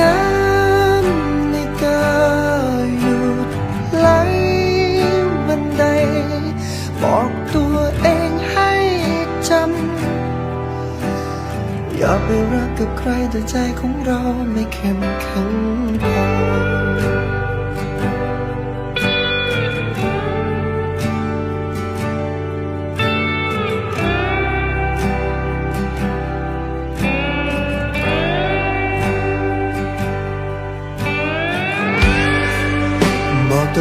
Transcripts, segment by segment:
น้ำในกาหยุดไหลบันได บอกตัวเองให้จำ อย่าไปรักกับใครแต่ใจของเราไม่เข้มแข็งพอ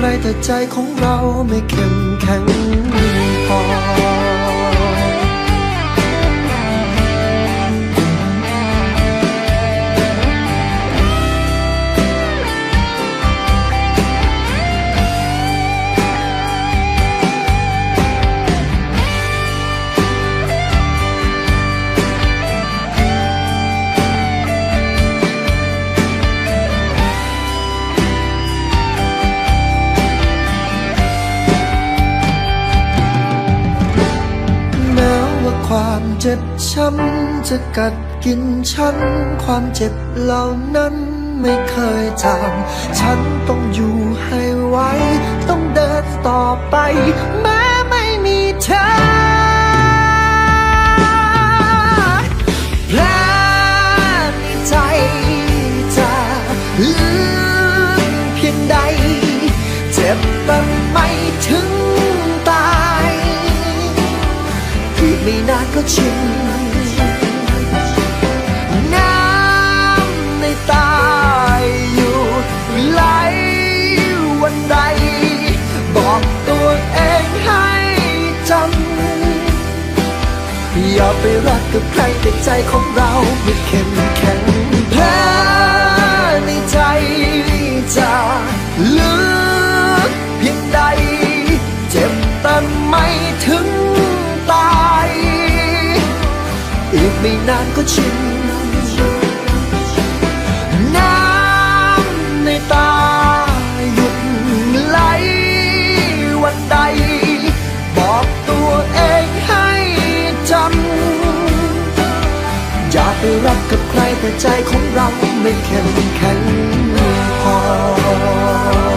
ใครแต่ใจของเราไม่เข้มแข็งพอ เจ็บช้ำจะกัดกินฉัน ความเจ็บเหล่านั้นไม่เคยจางฉันต้องอยู่ให้ไหวต้องเดินต่อไป แม้ไม่มีเธอแผลในใจจะลึกเพียงใด เจ็บแต่ไม่ถึง ไปรักกับใครแต่ใจของเราไม่เข้มแข็งแผลในใจจะลึกเพียงใด เจ็บแต่ไม่ถึงตาย อีกไม่นานก็ชิน กับใครแต่ใจของเราไม่เข้มแข็งพอ